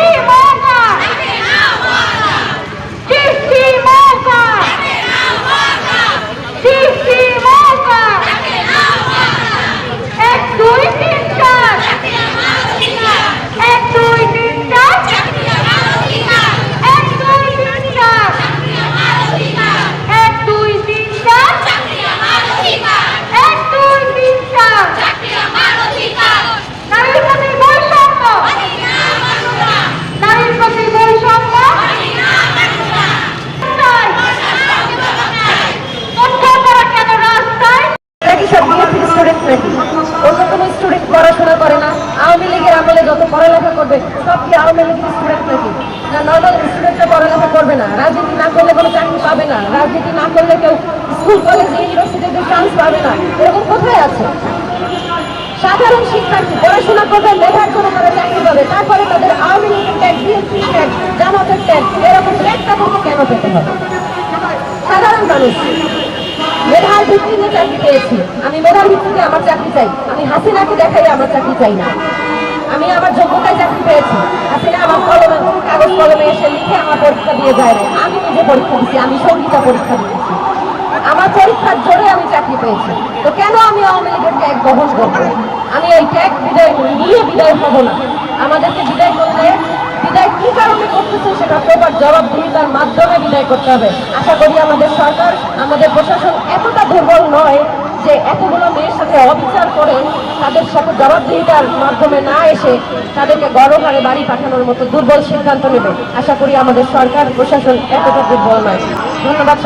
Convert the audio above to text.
Viva! না করলে কোনো চাকরি পাবে না। রাজনীতি না করলে কেউ স্কুল, কলেজ, ইউনিভার্সিটিতে চান্স পাবে না। এরকম কোথায় আছে? সাধারণ শিক্ষার্থী পড়াশোনা করবে, মেধার জন্য তারা চাকরি পাবে, তারপরে তাদের আওয়ামী লীগের ট্যাগ বিএনপি ট্যাগ জামাতের ট্যাগ এরকম ট্যাগটা থেকে কেন পেতে হবে? সাধারণ মানুষ, মেধার ভিত্তিতে চাকরি পেয়েছি। আমি মেধার ভিত্তিতে আমার চাকরি চাই। আমি হাসিনাকে দেখাই আমার চাকরি চাই না। আমি আমার যোগ্যতায় চাকরি পেয়েছি। হাসিনা আমার কলমে, কাগজ কলমে এসে লিখে আমার পরীক্ষা দিয়ে যায় আমি পরীক্ষা দিচ্ছি আমি সঙ্গীতা পরীক্ষা আমার পরীক্ষার জোরে আমি চাকরি পেয়েছি। তো কেন আমি আওয়ামী লীগের ট্যাগ আমি এই ট্যাগ বিদায় নিয়ে বিদায় হব না। আমাদেরকে বিদায় করলে বিদায় কি কারণে করতেছে সেটা প্রপার জবাবদিহিতার মাধ্যমে বিদায় করতে হবে। আশা করি আমাদের সরকার, আমাদের প্রশাসন এতটা দুর্বল নয় যে এতগুলো মেয়ের সাথে অবিচার করে তাদের সাথে জবাবদিহিতার মাধ্যমে না এসে তাদেরকে গণহারে বাড়ি পাঠানোর মতো দুর্বল সিদ্ধান্ত নেবে আশা করি আমাদের সরকার, প্রশাসন এতটা দুর্বল নয় ধন্যবাদ।